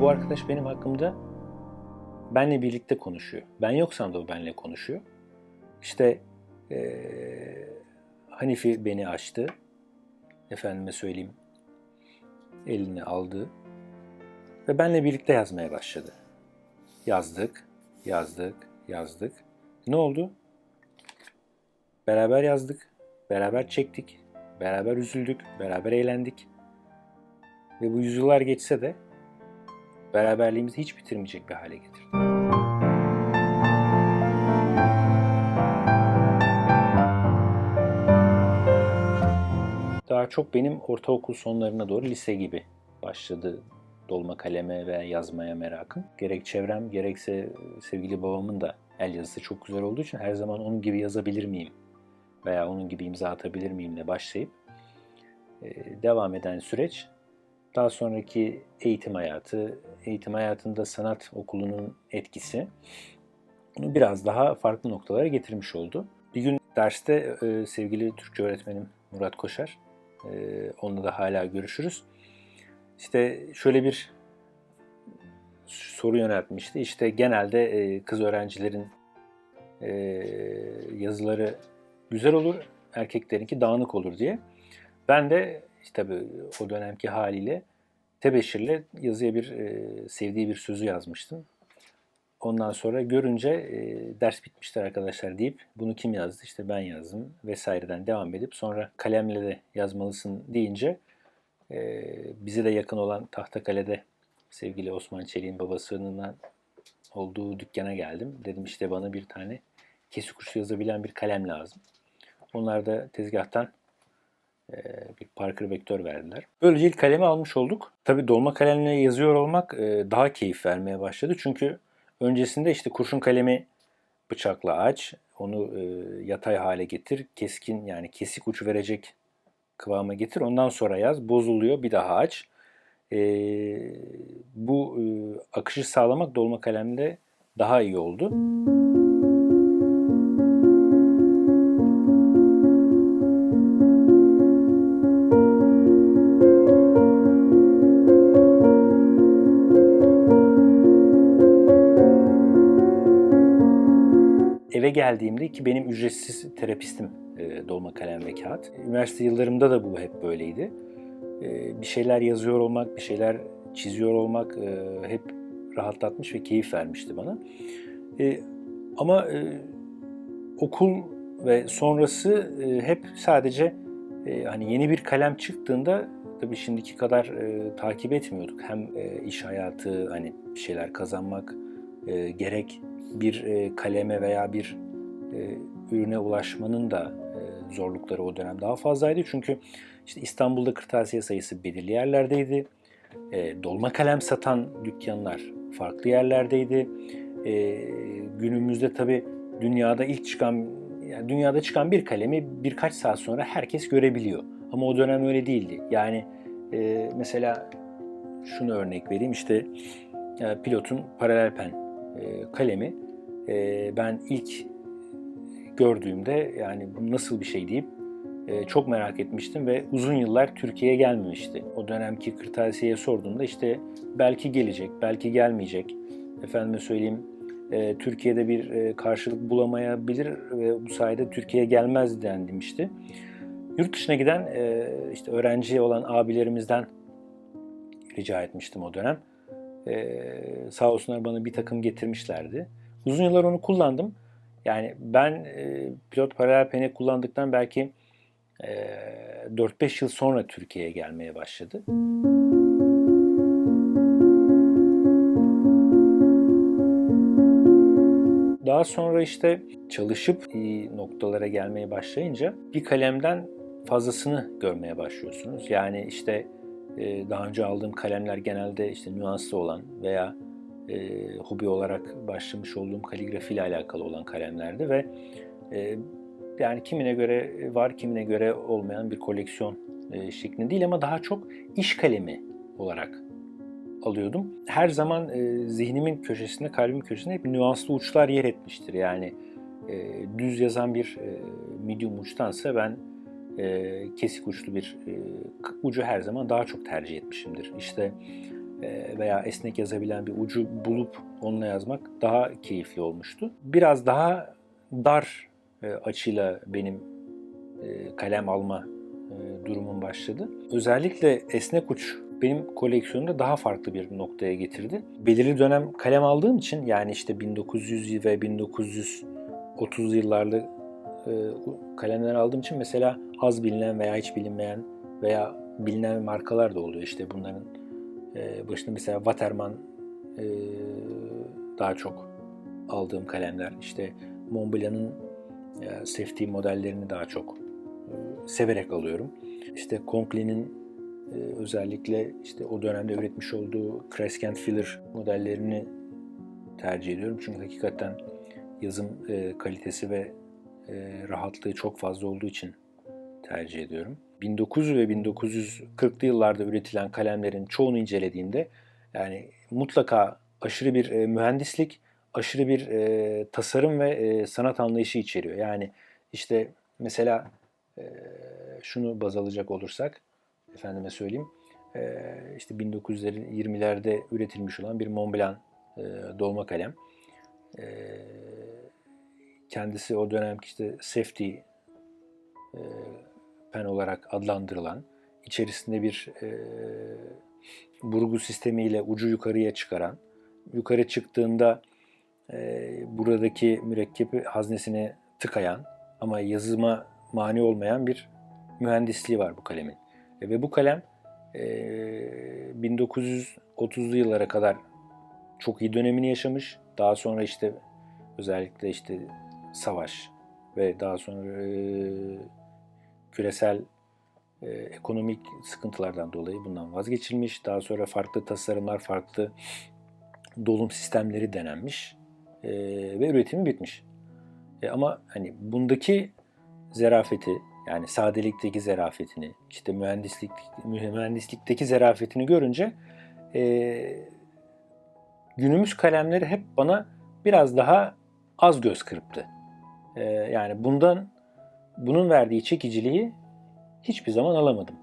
Bu arkadaş benim hakkımda benle birlikte konuşuyor. Ben yoksam da o benle konuşuyor. İşte eee Hanifi beni açtı. Efendime söyleyeyim. Elini aldı. Ve benle birlikte yazmaya başladı. Yazdık, yazdık, yazdık. Ne oldu? Beraber yazdık, beraber çektik, beraber üzüldük, beraber eğlendik. Ve bu yüzyıllar geçse de beraberliğimizi hiç bitirmeyecek bir hale getirdi. Daha çok benim ortaokul sonlarına doğru lise gibi başladı dolma kaleme ve yazmaya merakım. Gerek çevrem gerekse sevgili babamın da el yazısı çok güzel olduğu için her zaman onun gibi yazabilir miyim veya onun gibi imza atabilir miyimle başlayıp devam eden süreç daha sonraki eğitim hayatı, eğitim hayatında sanat okulunun etkisi bunu biraz daha farklı noktalara getirmiş oldu. Bir gün derste e, sevgili Türkçe öğretmenim Murat Koşar, e, onunla da hala görüşürüz. İşte şöyle bir soru yöneltmişti. İşte genelde e, kız öğrencilerin e, yazıları güzel olur, erkeklerinki dağınık olur diye. Ben de tabii o dönemki haliyle tebeşirle yazıya bir e, sevdiği bir sözü yazmıştım. Ondan sonra görünce e, ders bitmiştir arkadaşlar deyip bunu kim yazdı işte ben yazdım vesaireden devam edip sonra kalemle de yazmalısın deyince e, bize de yakın olan Tahtakale'de sevgili Osman Çelik'in babasının olduğu dükkana geldim. Dedim işte bana bir tane kesik uçlu yazabilen bir kalem lazım. Onlar da tezgahtan bir Parker Vektör verdiler. Böylece ilk kalemi almış olduk. Tabii dolma kalemle yazıyor olmak e, daha keyif vermeye başladı. Çünkü öncesinde işte kurşun kalemi bıçakla aç, onu e, yatay hale getir, keskin yani kesik uç verecek kıvama getir. Ondan sonra yaz, bozuluyor, bir daha aç. bu akışı sağlamak dolma kalemde daha iyi oldu. Geldiğimde ki benim ücretsiz terapistim e, dolma kalem ve kağıt. Üniversite yıllarımda da bu hep böyleydi. E, bir şeyler yazıyor olmak, bir şeyler çiziyor olmak e, hep rahatlatmış ve keyif vermişti bana. E, ama e, okul ve sonrası e, hep sadece e, hani yeni bir kalem çıktığında tabii şimdiki kadar e, takip etmiyorduk. Hem e, iş hayatı, hani bir şeyler kazanmak, e, gerek bir e, kaleme veya bir e, ürüne ulaşmanın da e, zorlukları o dönem daha fazlaydı. Çünkü işte İstanbul'da kırtasiye sayısı belirli yerlerdeydi. dolma kalem satan dükkanlar farklı yerlerdeydi. günümüzde tabi dünyada ilk çıkan yani dünyada çıkan bir kalemi birkaç saat sonra herkes görebiliyor. Ama o dönem öyle değildi. Yani mesela şunu örnek vereyim işte pilotun paralel pen e, kalemi e, ben ilk gördüğümde yani bu nasıl bir şey deyip e, çok merak etmiştim ve uzun yıllar Türkiye'ye gelmemişti. O dönemki kırtasiyeye sorduğumda işte belki gelecek, belki gelmeyecek. Efendime söyleyeyim Türkiye'de bir karşılık bulamayabilir ve bu sayede Türkiye'ye gelmez denilmişti. Yurt dışına giden işte öğrenci olan abilerimizden rica etmiştim o dönem. Sağ olsunlar bana bir takım getirmişlerdi. Uzun yıllar onu kullandım. Yani ben e, pilot paralel pene kullandıktan belki e, 4-5 yıl sonra Türkiye'ye gelmeye başladı. Daha sonra işte çalışıp iyi noktalara gelmeye başlayınca bir kalemden fazlasını görmeye başlıyorsunuz. Yani işte ee, daha önce aldığım kalemler genelde işte nüanslı olan veya e, hobi olarak başlamış olduğum kaligrafi ile alakalı olan kalemlerdi ve e, yani kimine göre var kimine göre olmayan bir koleksiyon e, şeklinde değil ama daha çok iş kalemi olarak alıyordum. Her zaman e, zihnimin köşesinde, kalbimin köşesinde hep nüanslı uçlar yer etmiştir. Yani e, düz yazan bir e, medium uçtansa ben e, kesik uçlu bir e, ucu her zaman daha çok tercih etmişimdir. İşte veya esnek yazabilen bir ucu bulup onunla yazmak daha keyifli olmuştu. Biraz daha dar e, açıyla benim e, kalem alma e, durumum başladı. Özellikle esnek uç benim koleksiyonumda daha farklı bir noktaya getirdi. Belirli dönem kalem aldığım için yani işte 1900 ve 1930 yıllarlı e, kalemler aldığım için mesela az bilinen veya hiç bilinmeyen veya bilinen markalar da oluyor. İşte bunların e, başında mesela Waterman e, daha çok aldığım kalemler. İşte Montblanc'ın e, safety modellerini daha çok e, severek alıyorum. İşte Conklin'in e, özellikle işte o dönemde üretmiş olduğu Crescent Filler modellerini tercih ediyorum. Çünkü hakikaten yazım e, kalitesi ve e, rahatlığı çok fazla olduğu için tercih ediyorum. 1900 ve 1940'lı yıllarda üretilen kalemlerin çoğunu incelediğimde yani mutlaka aşırı bir e, mühendislik, aşırı bir e, tasarım ve e, sanat anlayışı içeriyor. Yani işte mesela e, şunu baz alacak olursak, efendime söyleyeyim, e, işte 1920'lerde üretilmiş olan bir Montblanc e, dolma kalem. E, kendisi o dönemki işte safety e, pen olarak adlandırılan, içerisinde bir e, burgu sistemiyle ucu yukarıya çıkaran, yukarı çıktığında e, buradaki mürekkebi haznesine tıkayan ama yazıma mani olmayan bir mühendisliği var bu kalemin. E, ve bu kalem e, 1930'lu yıllara kadar çok iyi dönemini yaşamış. Daha sonra işte özellikle işte savaş ve daha sonra e, küresel e, ekonomik sıkıntılardan dolayı bundan vazgeçilmiş. Daha sonra farklı tasarımlar, farklı dolum sistemleri denenmiş e, ve üretimi bitmiş. E, ama hani bundaki zerafeti yani sadelikteki zerafetini, işte mühendislik mühendislikteki zerafetini görünce e, günümüz kalemleri hep bana biraz daha az göz kırptı. E, yani bundan bunun verdiği çekiciliği hiçbir zaman alamadım.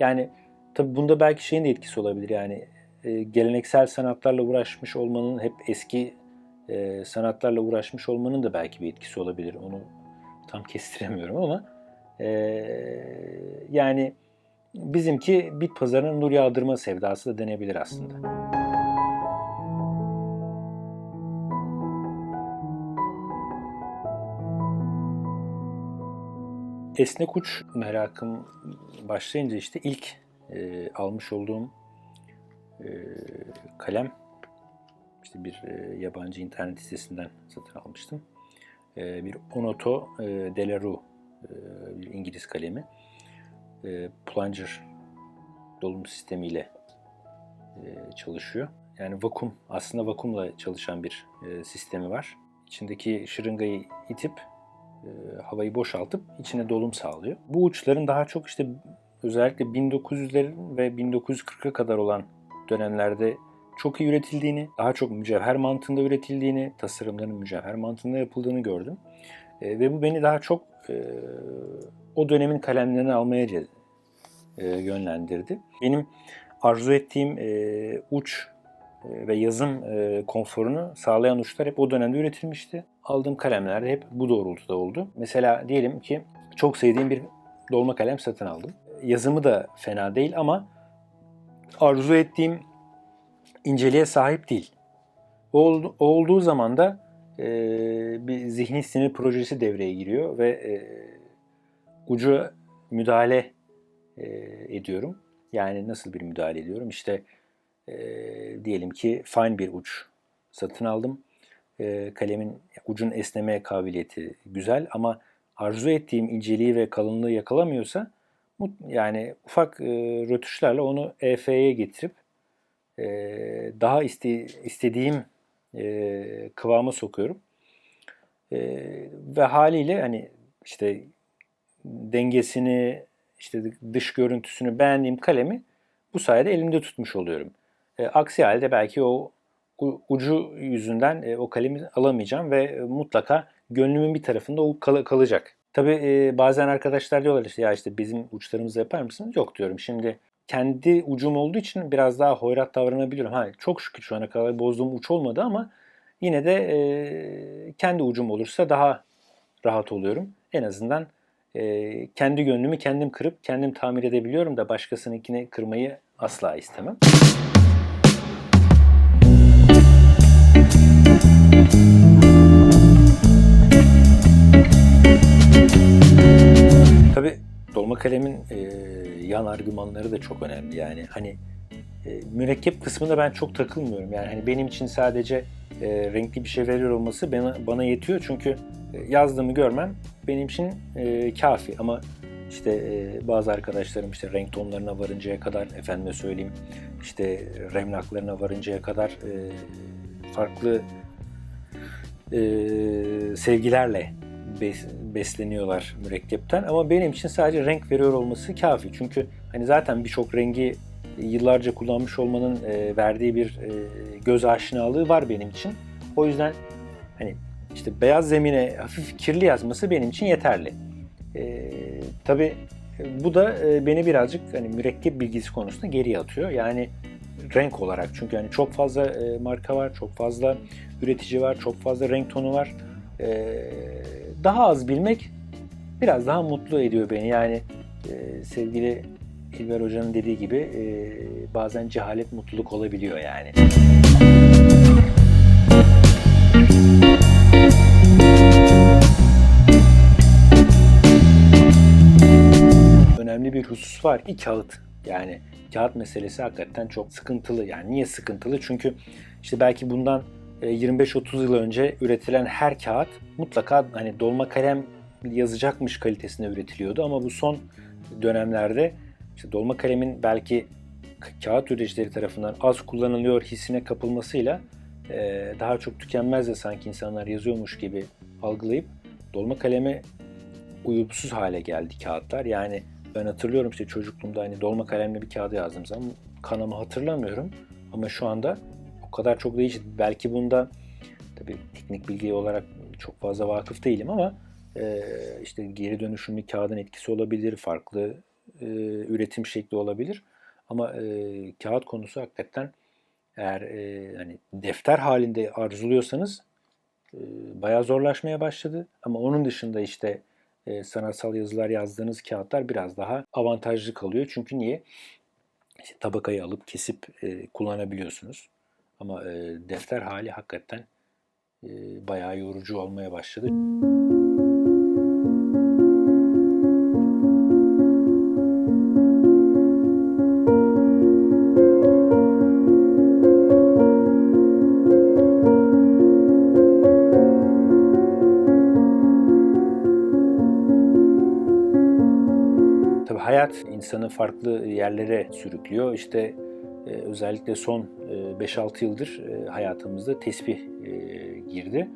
Yani tabi bunda belki şeyin de etkisi olabilir yani e, geleneksel sanatlarla uğraşmış olmanın hep eski e, sanatlarla uğraşmış olmanın da belki bir etkisi olabilir. Onu tam kestiremiyorum ama e, yani bizimki bit pazarının nur yağdırma sevdası da denebilir aslında. Esnek uç merakım başlayınca işte ilk e, almış olduğum e, kalem işte bir e, yabancı internet sitesinden satın almıştım. E, bir Onoto e, Delarue e, bir İngiliz kalemi. E, plunger dolum sistemiyle e, çalışıyor. Yani vakum, aslında vakumla çalışan bir e, sistemi var. İçindeki şırıngayı itip havayı boşaltıp içine dolum sağlıyor. Bu uçların daha çok işte özellikle 1900'lerin ve 1940'a kadar olan dönemlerde çok iyi üretildiğini, daha çok mücevher mantığında üretildiğini, tasarımların mücevher mantığında yapıldığını gördüm. E, ve bu beni daha çok e, o dönemin kalemlerini almaya e, yönlendirdi. Benim arzu ettiğim e, uç e, ve yazım e, konforunu sağlayan uçlar hep o dönemde üretilmişti. Aldığım kalemler de hep bu doğrultuda oldu. Mesela diyelim ki çok sevdiğim bir dolma kalem satın aldım. Yazımı da fena değil ama arzu ettiğim inceliğe sahip değil. O, olduğu zaman da e, bir zihni sinir projesi devreye giriyor ve e, ucu müdahale e, ediyorum. Yani nasıl bir müdahale ediyorum? İşte e, diyelim ki fine bir uç satın aldım. E, kalemin ucun esneme kabiliyeti güzel ama arzu ettiğim inceliği ve kalınlığı yakalamıyorsa yani ufak e, rötuşlarla onu EF'ye getirip e, daha iste, istediğim e, kıvama sokuyorum. E, ve haliyle hani işte dengesini, işte dış görüntüsünü beğendiğim kalemi bu sayede elimde tutmuş oluyorum. E, aksi halde belki o ucu yüzünden e, o kalemi alamayacağım ve e, mutlaka gönlümün bir tarafında o kal- kalacak. Tabii e, bazen arkadaşlar diyorlar işte ya işte bizim uçlarımızı yapar mısınız? Yok diyorum. Şimdi kendi ucum olduğu için biraz daha hoyrat davranabiliyorum. Ha, çok şükür şu ana kadar bozduğum uç olmadı ama yine de e, kendi ucum olursa daha rahat oluyorum. En azından kendi gönlümü kendim kırıp kendim tamir edebiliyorum da başkasınınkini kırmayı asla istemem. Tabii dolma kalemin e, yan argümanları da çok önemli. Yani hani e, mürekkep kısmında ben çok takılmıyorum. Yani hani benim için sadece e, renkli bir şey veriyor olması bana, bana yetiyor. Çünkü yazdığımı görmem benim için e, kafi. Ama işte e, bazı arkadaşlarım işte renk tonlarına varıncaya kadar efendime söyleyeyim işte remlaklarına varıncaya kadar e, farklı e, sevgilerle besleniyorlar mürekkepten ama benim için sadece renk veriyor olması kafi. Çünkü hani zaten birçok rengi yıllarca kullanmış olmanın e, verdiği bir e, göz aşinalığı var benim için. O yüzden hani işte beyaz zemine hafif kirli yazması benim için yeterli. E, tabii bu da e, beni birazcık hani mürekkep bilgisi konusunda geriye atıyor. Yani renk olarak çünkü hani çok fazla marka var, çok fazla üretici var, çok fazla renk tonu var. E, daha az bilmek biraz daha mutlu ediyor beni. Yani e, sevgili İlber Hoca'nın dediği gibi e, bazen cehalet mutluluk olabiliyor yani. Önemli bir husus var ki kağıt. Yani kağıt meselesi hakikaten çok sıkıntılı. Yani niye sıkıntılı? Çünkü işte belki bundan 25-30 yıl önce üretilen her kağıt mutlaka hani dolma kalem yazacakmış kalitesinde üretiliyordu ama bu son dönemlerde işte dolma kalemin belki kağıt üreticileri tarafından az kullanılıyor hissine kapılmasıyla e, daha çok tükenmez de sanki insanlar yazıyormuş gibi algılayıp dolma kaleme uyumsuz hale geldi kağıtlar. Yani ben hatırlıyorum işte çocukluğumda hani dolma kalemle bir kağıda yazdığım zaman kanamı hatırlamıyorum. Ama şu anda kadar çok değişti. Belki bunda tabii teknik bilgi olarak çok fazla vakıf değilim ama e, işte geri dönüşümlü kağıdın etkisi olabilir, farklı e, üretim şekli olabilir. Ama e, kağıt konusu hakikaten eğer e, hani defter halinde arzuluyorsanız e, bayağı zorlaşmaya başladı. Ama onun dışında işte e, sanatsal yazılar yazdığınız kağıtlar biraz daha avantajlı kalıyor. Çünkü niye? İşte tabakayı alıp kesip e, kullanabiliyorsunuz. Ama e, defter hali hakikaten e, bayağı yorucu olmaya başladı. Hayat insanı farklı yerlere sürüklüyor. İşte e, özellikle son 5-6 yıldır e, hayatımızda tesbih e, girdi.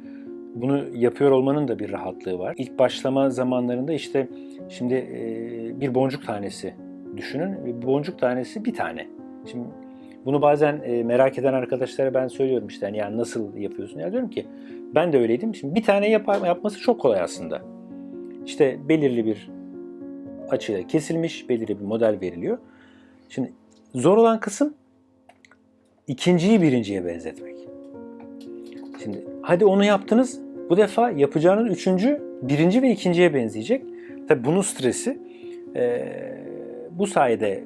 Bunu yapıyor olmanın da bir rahatlığı var. İlk başlama zamanlarında işte şimdi e, bir boncuk tanesi düşünün. Boncuk tanesi bir tane. Şimdi bunu bazen merak eden arkadaşlara ben söylüyorum işte yani nasıl yapıyorsun? Ya diyorum ki ben de öyleydim. Şimdi bir tane yapar, yapması çok kolay aslında. İşte belirli bir açıyla kesilmiş, belirli bir model veriliyor. Şimdi zor olan kısım ikinciyi birinciye benzetmek. Şimdi hadi onu yaptınız. Bu defa yapacağınız üçüncü birinci ve ikinciye benzeyecek. Tabi bunun stresi eee, bu sayede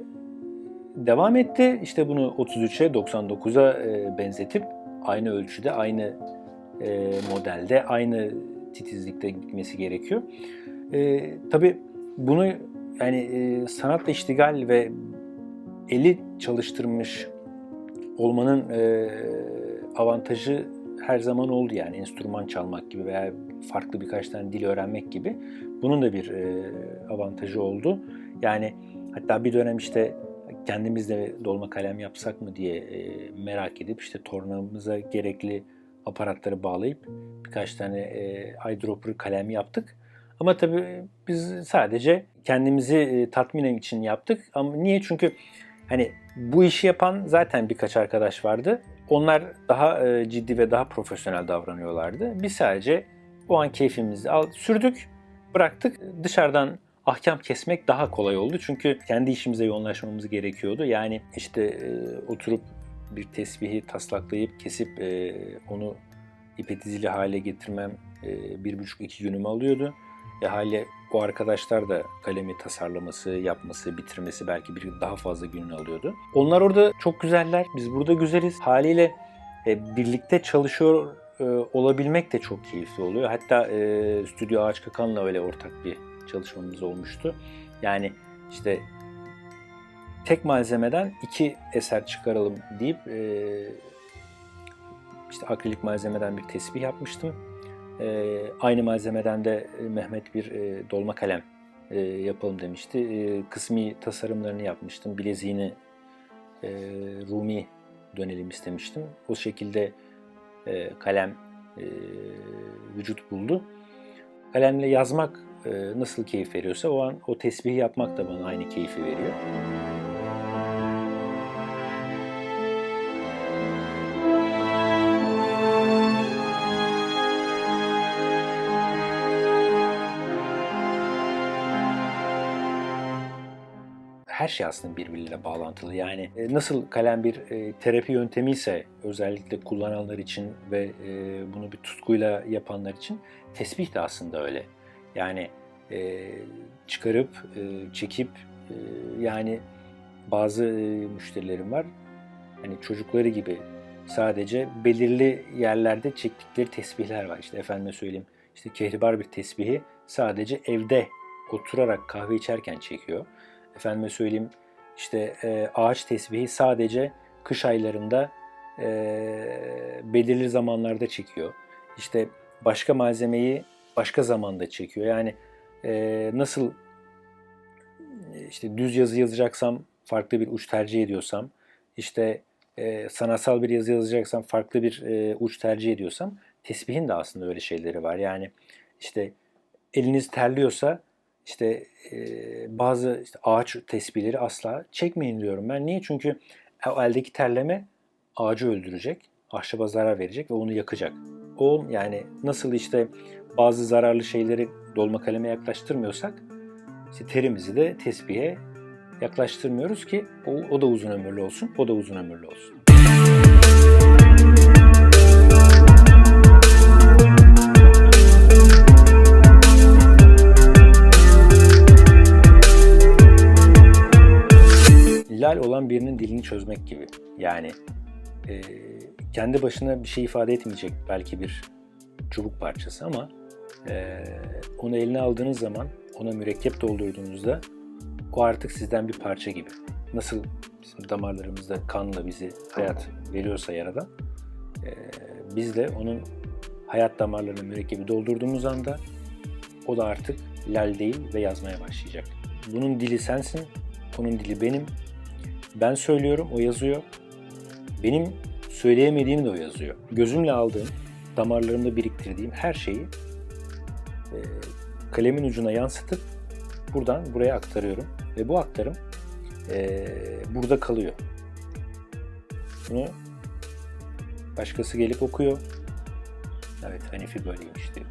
devam etti. İşte bunu 33'e 99'a e, benzetip aynı ölçüde, aynı e, modelde, aynı titizlikte gitmesi gerekiyor. E, tabii bunu yani e, sanatla iştigal ve eli çalıştırmış olmanın e, avantajı her zaman oldu yani enstrüman çalmak gibi veya farklı birkaç tane dil öğrenmek gibi bunun da bir e, avantajı oldu. Yani hatta bir dönem işte kendimiz de dolma kalem yapsak mı diye e, merak edip işte tornamıza gerekli aparatları bağlayıp birkaç tane e, eyedropper kalem yaptık. Ama tabii biz sadece kendimizi e, tatmin için yaptık. Ama niye? Çünkü hani bu işi yapan zaten birkaç arkadaş vardı. Onlar daha e, ciddi ve daha profesyonel davranıyorlardı. Biz sadece o an keyfimizi al, sürdük, bıraktık. Dışarıdan ahkam kesmek daha kolay oldu. Çünkü kendi işimize yoğunlaşmamız gerekiyordu. Yani işte e, oturup bir tesbihi taslaklayıp kesip e, onu ipe dizili hale getirmem e, bir buçuk iki günümü alıyordu. E hale o arkadaşlar da kalemi tasarlaması, yapması, bitirmesi belki bir daha fazla gününü alıyordu. Onlar orada çok güzeller, biz burada güzeliz. Haliyle e, birlikte çalışıyor e, olabilmek de çok keyifli oluyor. Hatta e, Stüdyo Ağaç Kakan'la öyle ortak bir çalışmamız olmuştu. Yani işte tek malzemeden iki eser çıkaralım deyip e, işte akrilik malzemeden bir tesbih yapmıştım. E, aynı malzemeden de e, Mehmet bir e, dolma kalem e, yapalım demişti. E, kısmi tasarımlarını yapmıştım. Bileziğini e, Rumi dönelim istemiştim. O şekilde e, kalem e, vücut buldu. Kalemle yazmak e, nasıl keyif veriyorsa o an o tesbihi yapmak da bana aynı keyfi veriyor. Her şey aslında birbiriyle bağlantılı. Yani e, nasıl kalem bir e, terapi yöntemi ise özellikle kullananlar için ve e, bunu bir tutkuyla yapanlar için tesbih de aslında öyle. Yani çıkarıp, çekip yani bazı müşterilerim var. Hani çocukları gibi sadece belirli yerlerde çektikleri tesbihler var. İşte efendime söyleyeyim işte kehribar bir tesbihi sadece evde oturarak kahve içerken çekiyor efendime söyleyeyim işte e, ağaç tesbihi sadece kış aylarında e, belirli zamanlarda çekiyor. İşte başka malzemeyi başka zamanda çekiyor. Yani e, nasıl işte düz yazı yazacaksam farklı bir uç tercih ediyorsam, işte e, sanatsal bir yazı yazacaksam farklı bir e, uç tercih ediyorsam tesbihin de aslında öyle şeyleri var. Yani işte eliniz terliyorsa işte e, bazı işte ağaç tesbihleri asla çekmeyin diyorum ben. Niye? Çünkü eldeki terleme ağacı öldürecek, ahşaba zarar verecek ve onu yakacak. O yani nasıl işte bazı zararlı şeyleri dolma kaleme yaklaştırmıyorsak işte terimizi de tesbihe yaklaştırmıyoruz ki o, o da uzun ömürlü olsun, o da uzun ömürlü olsun. Birinin dilini çözmek gibi. Yani e, kendi başına bir şey ifade etmeyecek belki bir çubuk parçası ama e, onu eline aldığınız zaman ona mürekkep doldurduğunuzda o artık sizden bir parça gibi. Nasıl bizim damarlarımızda kanla bizi hayat veriyorsa yaradan e, biz de onun hayat damarlarına mürekkebi doldurduğumuz anda o da artık lal değil ve yazmaya başlayacak. Bunun dili sensin, onun dili benim, ben söylüyorum, o yazıyor. Benim söyleyemediğim de o yazıyor. Gözümle aldığım, damarlarımda biriktirdiğim her şeyi e, kalemin ucuna yansıtıp buradan buraya aktarıyorum. Ve bu aktarım e, burada kalıyor. Bunu başkası gelip okuyor. Evet Hanifi böyleymiş diyor.